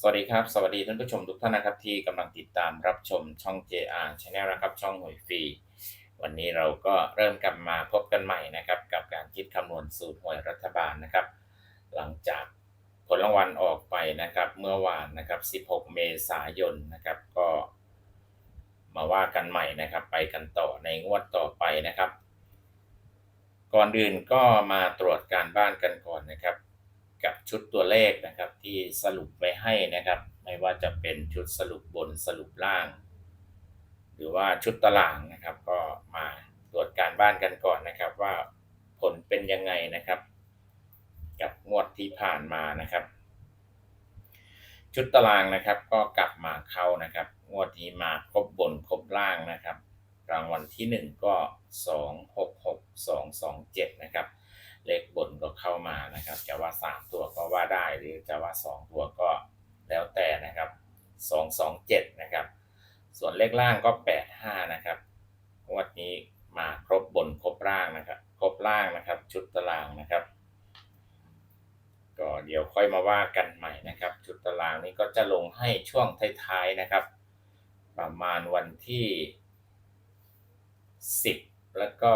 สวัสดีครับ สวัสดีท่านผู้ชมทุกท่านนะครับที่กำลังติดตามรับชมช่อง JR Channel นะครับ ช่องหวยฟรี วันนี้เราก็เริ่มกลับมาพบกันใหม่นะครับ กับการคิดคำนวณสูตรหวยรัฐบาลนะครับ หลังจากผลรางวัลออกไปนะครับ เมื่อวานนะครับ 16 เมษายนนะครับ ก็ มาว่ากันใหม่นะครับ ไปกันต่อในงวดต่อไปนะครับ ก่อนอื่นก็มาตรวจการบ้านกันก่อนนะครับ กับชุดตัวเลขนะครับที่สรุปไว้ให้นะครับ ไม่ว่าจะเป็นชุดสรุปบนสรุปล่าง หรือว่าชุดตารางนะครับ ก็มาตรวจการบ้านกันก่อนนะครับ ว่าผลเป็นยังไงนะครับ กับงวดที่ผ่านมานะครับ ชุดตารางนะครับก็กลับมาเข้านะครับ งวดนี้มาครบบนครบล่างนะครับรางวัลที่หนึ่งก็สองหกหกสองสองเจ็ดนะครับ ก็เข้ามานะครับ จะว่าสามตัวก็ว่าได้หรือจะว่าสองตัวก็แล้วแต่นะครับสองสองเจ็ดนะครับ ส่วนเลขล่างก็แปดห้านะครับงวดนี้มาครบบนครบล่างนะครับ ครบล่างนะครับ ชุดตารางนะครับ ก็เดี๋ยวค่อยมาว่ากันใหม่นะครับ ชุดตารางนี้ก็จะลงให้ช่วงท้ายๆนะครับ ประมาณวันที่ 10 แล้วก็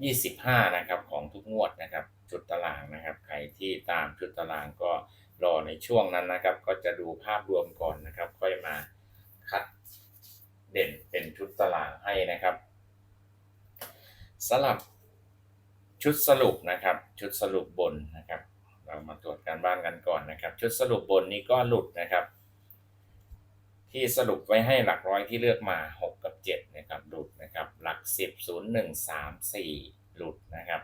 25 นะครับของทุกงวดนะครับ ชุดตารางนะครับ ใครที่ตามชุดตารางก็รอในช่วงนั้นนะครับ ก็จะดูภาพรวมก่อนนะครับ ค่อยมาคัดเด่นเป็นชุดตารางให้นะครับสำหรับชุดสรุปนะครับ ชุดสรุปบนนะครับ เรามาตรวจการบ้านกันก่อนนะครับ ชุดสรุปบนนี้ก็หลุดนะครับ ที่สรุปไว้ให้หลักร้อยที่เลือกมา 6 กับ7นะครับหลุดนะครับ หลัก 10 0 1 3 4 หลุดนะครับ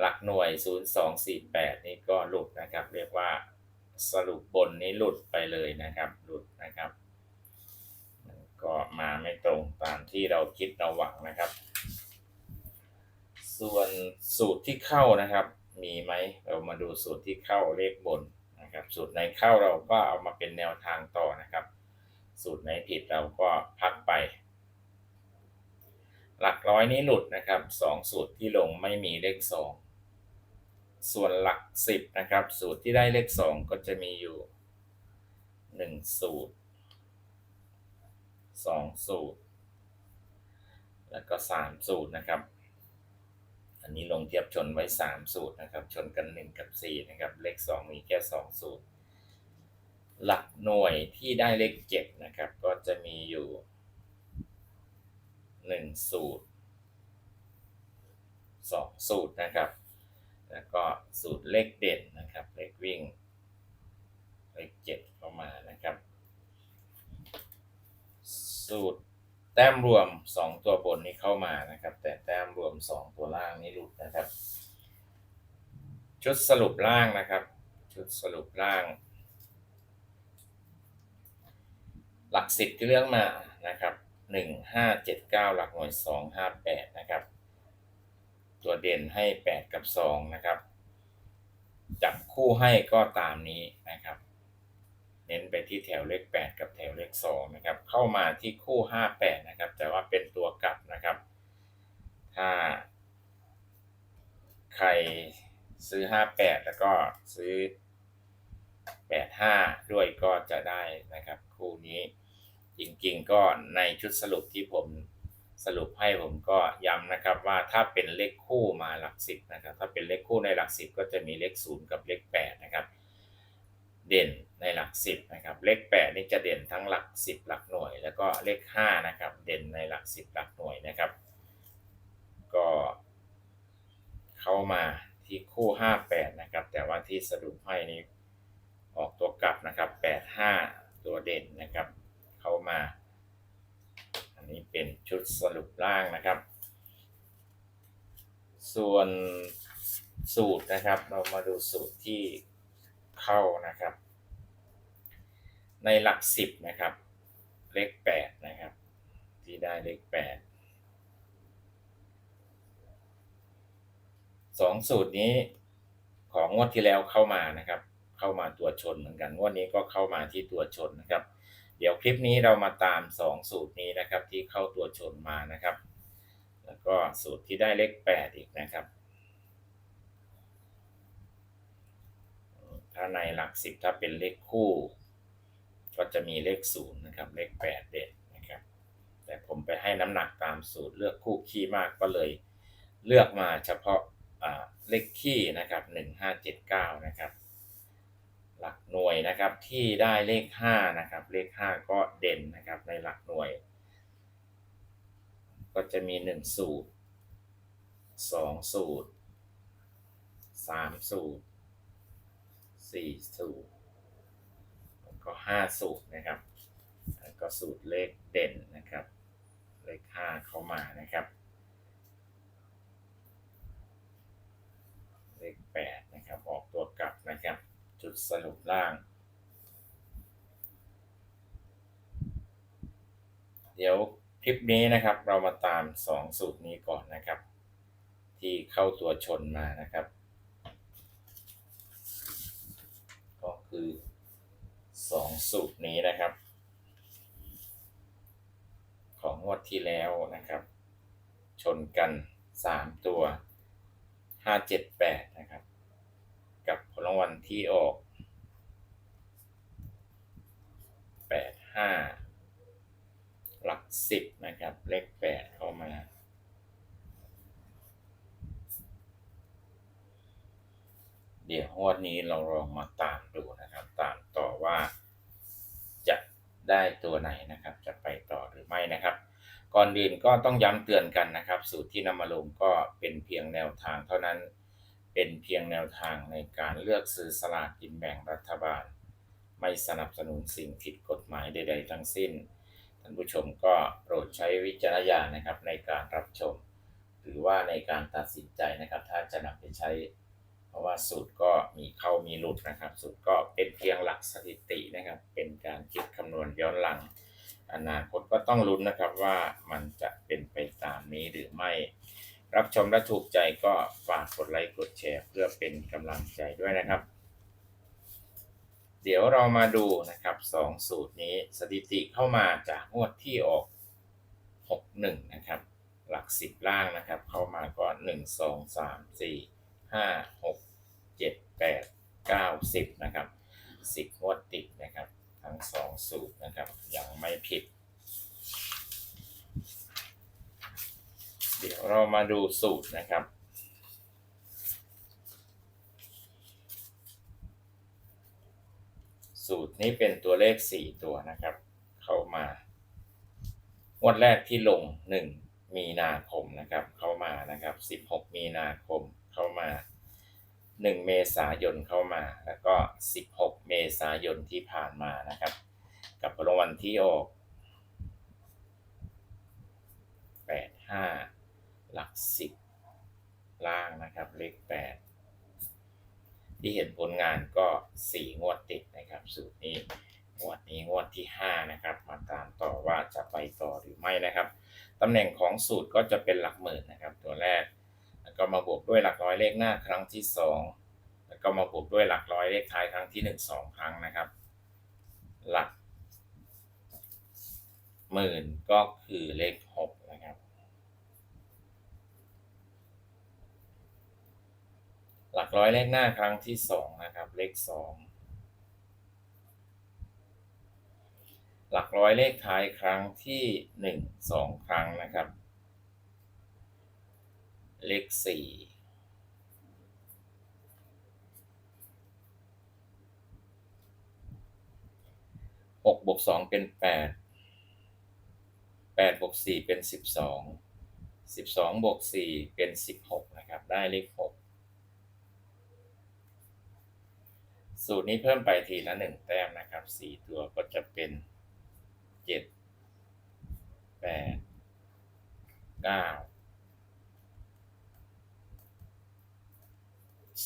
หลักหน่วย 0 2 4 8 นี่ก็หลุดนะครับ เรียกว่าสรุปบนนี้หลุดไปเลยนะครับ หลุดนะครับก็มาไม่ตรงตามที่เราคิดเราหวังนะครับ ส่วนสูตรที่เข้านะครับ มีไหมเรามาดูสูตรที่เข้าเลขบนนะครับ สูตรไหนเข้าเราก็เอามาเป็นแนวทางต่อนะครับ สูตรไหนผิดเราก็พักไป หลักร้อยนี้หลุดนะครับสองสูตรที่ลงไม่มีเลขสอง ส่วนหลักสิบนะครับ สูตรที่ได้เลขสองก็จะมีอยู่หนึ่งสูตรสองสูตร แล้วก็สามสูตรนะครับ อันนี้ลงเทียบชนไว้ 3 สูตรนะครับ ชนกัน 1 กับ 4 นะครับ เลข 2 มีแค่ 2 สูตร หลักหน่วยที่ได้เลข 7 นะครับ ก็จะมีอยู่ 1 สูตร 2 สูตรนะครับ แล้วก็สูตรเลขเด่นนะครับ เลขวิ่ง เลข7เข้ามานะครับ สูตรแต้มรวม 2 ตัวบนนี้เข้ามานะครับ แต่แต้มรวม 2 ตัวล่างนี่หลุดนะครับ ชุดสรุปล่างนะครับ ชุดสรุปล่าง หลักสิบที่เลือกมานะครับหนึ่งห้าเจ็ดเก้าหลักหน่วยสองห้าแปดนะครับ ตัวเด่นให้แปดกับสองนะครับ จับคู่ให้ก็ตามนี้นะครับ เน้นไปที่แถวเลข 8 กับแถวเลข 2 นะครับ เข้ามาที่คู่ 58 นะครับ แต่ว่าเป็นตัวกลับนะครับ ถ้า ใครซื้อ 58 แล้วก็ซื้อ 85 ด้วยก็จะได้นะครับ คู่นี้จริงๆก็ในชุดสรุปที่ผม สรุปให้ผมก็ย้ำนะครับว่าถ้าเป็นเลขคู่มาหลักสิบนะครับ ถ้าเป็นเลขคู่ในหลักสิบก็จะมีเลข0กับเลข8นะครับ เด่นในหลักสิบนะครับ เลขแปดนี่จะเด่นทั้งหลักสิบหลักหน่วย แล้วก็เลขห้านะครับ เด่นในหลักสิบหลักหน่วยนะครับ ก็เข้ามาที่คู่ห้าแปดนะครับ แต่ว่าที่สรุปให้นี่ออกตัวกลับนะครับแปดห้าตัวเด่นนะครับ เข้ามา นี้เป็นชุดสรุปล่างนะครับ ส่วนสูตรนะครับ เรามาดูสูตรที่เข้านะครับ ในหลักสิบนะครับ เลขแปดนะครับ ที่ได้เลขแปดสองสูตรนี้ของงวดที่แล้วเข้ามานะครับ เข้ามาตัวชนเหมือนกันงวดนี้ก็เข้ามาที่ตัวชนนะครับ เดี๋ยวคลิปนี้เรามาตามสองสูตรนี้นะครับที่เข้าตัวชนมานะครับ แล้วก็สูตรที่ได้เลขแปดอีกนะครับ ถ้าในหลักสิบถ้าเป็นเลขคู่ ก็จะมีเลขศูนย์นะครับ เลขแปดเด่นนะครับ แต่ผมไปให้น้ำหนักตามสูตรเลือกคู่ขี้มากก็เลยเลือกมาเฉพาะเลขขี้นะครับหนึ่งห้าเจ็ดเก้านะครับ หลักหน่วยนะครับที่ได้เลขห้านะครับเลขห้าก็เด่นนะครับในหลักหน่วย ก็จะมีหนึ่งสูตรสองสูตรสามสูตรสี่สูตรแล้วก็ห้าสูตรนะครับแล้วก็สูตรเลขเด่นนะครับเลขห้าเข้ามานะครับเลขแปดนะครับออกตัวกลับนะครับ จุดสรุปล่าง เดี๋ยวคลิปนี้นะครับ เรามาตาม 2 สูตรนี้ก่อนนะครับ ที่เข้าตัวชนมานะครับ ก็คือ 2 สูตรนี้นะครับ ของงวดที่แล้วนะครับ ชนกัน 3 ตัว 578 นะครับ ลรางวัลที่ออก85หลัก10นะครับ เลข8เข้ามา เดี๋ยวงวดนี้เราลองมาตามดูนะครับ ตามต่อว่าจะได้ตัวไหนนะครับ จะไปต่อหรือไม่นะครับ ก่อนอื่นก็ต้องย้ำเตือนกันนะครับ สูตรที่นำมาลงก็เป็นเพียงแนวทางเท่านั้น เป็นเพียงแนวทางในการเลือกซื้อสลากกินแบ่งรัฐบาล ไม่สนับสนุนสิ่งผิดกฎหมายใด ๆ ทั้งสิ้น ท่านผู้ชมก็โปรดใช้วิจารณญาณนะครับในการรับชม หรือว่าในการตัดสินใจนะครับ ถ้าจะนำไปใช้ เพราะว่าสูตรก็มีเข้ามีหลุดนะครับ สูตรก็เป็นเพียงหลักสถิตินะครับ เป็นการคิดคำนวณย้อนหลัง อนาคตก็ต้องลุ้นนะครับว่ามันจะเป็นไปตามนี้หรือไม่ รับชมและถูกใจก็ฝากกดไลค์กดแชร์เพื่อเป็นกำลังใจด้วยนะครับ เดี๋ยวเรามาดูนะครับสองสูตรนี้สถิติเข้ามาจากงวดที่ออก 61 นะครับ หลักสิบล่างนะครับ เข้ามาก่อน1 2 3 4 5 6 7 8 9 10 นะครับ 10งวดติดนะครับ ทั้งสองสูตรนะครับ ยังไม่ผิด เดี๋ยวเรามาดูสูตรนะครับ สูตรนี้เป็นตัวเลข 4 ตัวนะครับ เข้ามางวดแรกที่ลง 1 มีนาคมนะครับ เข้ามานะครับ 16 มีนาคมเข้ามา 1 เมษายนเข้ามา แล้วก็ 16 เมษายนที่ผ่านมานะครับ กับรางวัลที่ออก85 หลัก10ล่างนะครับ เลข8ที่เห็นผลงานก็4งวดติดนะครับ สูตรนี้งวดนี้งวดที่5นะครับ มาตามต่อว่าจะไปต่อหรือไม่นะครับตำแหน่งของสูตรก็จะเป็นหลักหมื่นนะครับ ตัวแรกแล้วก็มาบวกด้วยหลักร้อยเลขหน้าครั้งที่2แล้วก็มาบวกด้วยหลักร้อยเลขท้ายครั้งที่1 2ครั้งนะครับ หลักหมื่นก็คือเลข6นะครับ หลักร้อยเลขหน้าครั้งที่2นะครับ เลข2หลักร้อยเลขท้ายครั้งที่1 2ครั้งนะครับ เลข4 6บวก2เป็น8 8บวก4เป็น12 12บสองบวก4เป็น16นะครับ ได้เลข6 สูตรนี้เพิ่มไปทีละ1แต้มนะครับ4ตัวก็จะเป็น7 8 9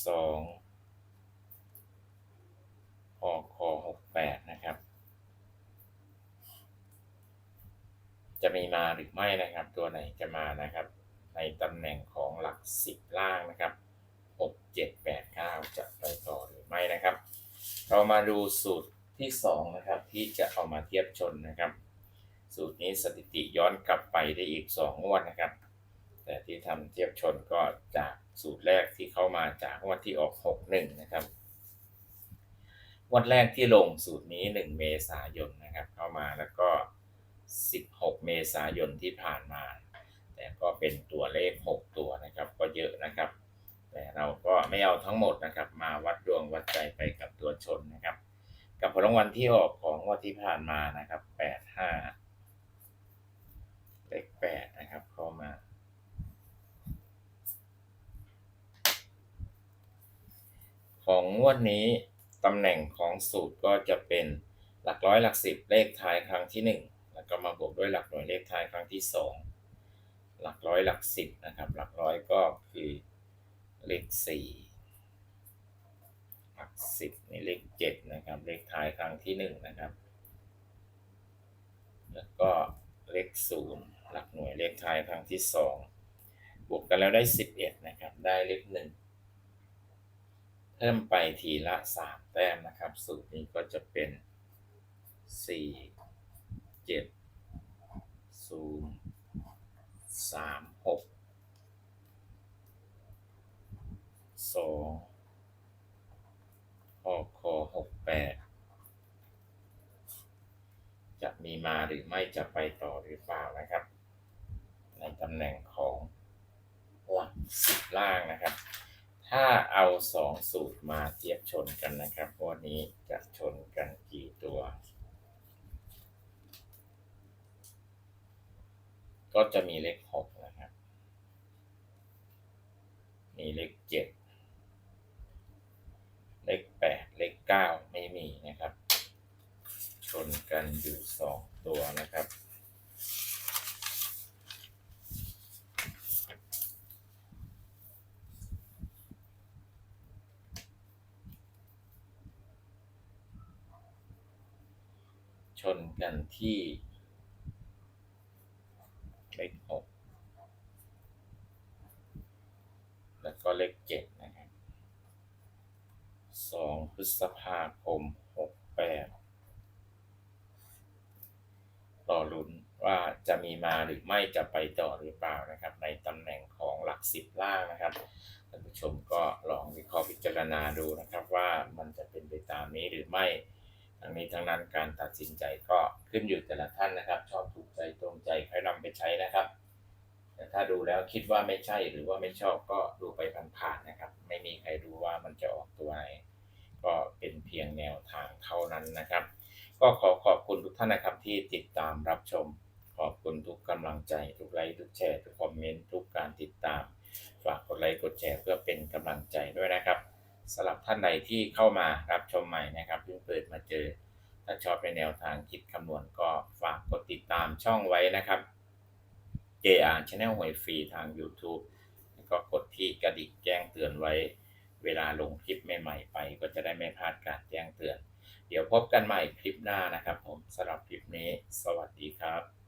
2พองคอ68นะครับ จะมีมาหรือไม่นะครับ ตัวไหนจะมานะครับ ในตำแหน่งของหลัก10ล่างนะครับ6 7 8 9จะไปต่อหรือไม่นะครับ เรามาดูสูตรที่ 2 นะครับ ที่จะเอามาเทียบชนนะครับ สูตรนี้สถิติย้อนกลับไปได้อีก 2 งวดนะครับ แต่ที่ทำเทียบชนก็จากสูตรแรกที่เข้ามาจากงวดที่ออก 61 นะครับงวดแรกที่ลงสูตรนี้ 1 เมษายนนะครับ เข้ามาแล้วก็ 16 เมษายนที่ผ่านมา แต่ก็เป็นตัวเลข 6 ตัวนะครับ ก็เยอะนะครับ แต่เราก็ไม่เอาทั้งหมดนะครับ มาวัดดวงวัดใจไปกับตัวชนนะครับ กับผลรางวัลที่ออกของงวดที่ผ่านมานะครับ85เลข8นะครับเข้ามาของงวดนี้ตำแหน่งของสูตรก็จะเป็นหลักร้อยหลักสิบเลขท้ายครั้งที่หนึ่งแล้วก็มาบวกด้วยหลักหน่วยเลขท้ายครั้งที่สองหลักร้อยหลักสิบนะครับ หลักร้อยก็คือ เลขสี่หลักสิบในเลขเจ็ดนะครับ เลขท้ายครั้งที่หนึ่งนะครับ แล้วก็เลขศูนย์หลักหน่วยเลขท้ายครั้งที่สองบวกกันแล้วได้สิบเอ็ดนะครับ ได้เลขหนึ่งเพิ่มไปทีละ3แต้มนะครับ สูตรนี้ก็จะเป็น4 7 0 3 6 2ออกคอ6 8จะมีมาหรือไม่จะไปต่อหรือเปล่านะครับ ในตำแหน่งของหลักสิบล่างนะครับ ถ้าเอาสองสูตรมาเทียบชนกันนะครับวันนี้จะชนกันกี่ตัว ก็จะมีเลขหกนะครับ มีเลขเจ็ด เลขแปด เก้าไม่มีนะครับชนกันอยู่สองตัวนะครับชนกันที่เลขหกแล้วก็เลขเจ็ด สองพฤษภาคมหกแปดต่อลุ้นว่าจะมีมาหรือไม่จะไปต่อหรือเปล่านะครับ ในตำแหน่งของหลักสิบล่างนะครับท่านผู้ชมก็ลองวิเคราะห์พิจารณาดูนะครับว่ามันจะเป็นไปตามนี้หรือไม่ทั้งนี้ทั้งนั้นการตัดสินใจก็ขึ้นอยู่แต่ละท่านนะครับ ชอบถูกใจตรงใจใค่อยนำไปใช้นะครับ แต่ถ้าดูแล้วคิดว่าไม่ใช่หรือว่าไม่ชอบก็ดูไปผ่านๆนะครับ ไม่มีใครรู้ว่ามันจะออกตัวไหน ก็เป็นเพียงแนวทางเท่านั้นนะครับ ก็ขอขอบคุณทุกท่านนะครับที่ติดตามรับชม ขอบคุณทุกกำลังใจ ทุกไลค์ทุกแชร์ทุกคอมเมนต์ทุกการติดตาม ฝากกดไลค์กดแชร์เพื่อเป็นกำลังใจด้วยนะครับสำหรับท่านใดที่เข้ามารับชมใหม่นะครับเพิ่งเปิดมาเจอถ้าชอบในแนวทางคิดคำนวณก็ฝากกดติดตามช่องไว้นะครับ JR Channel หวยฟรีทาง YouTube แล้วก็กดที่กระดิ่งแจ้งเตือนไว้ เวลาลงคลิปใหม่ๆไป ก็จะได้ไม่พลาดการแจ้งเตือน เดี๋ยวพบกันใหม่คลิปหน้านะครับผมสำหรับคลิปนี้ สวัสดีครับ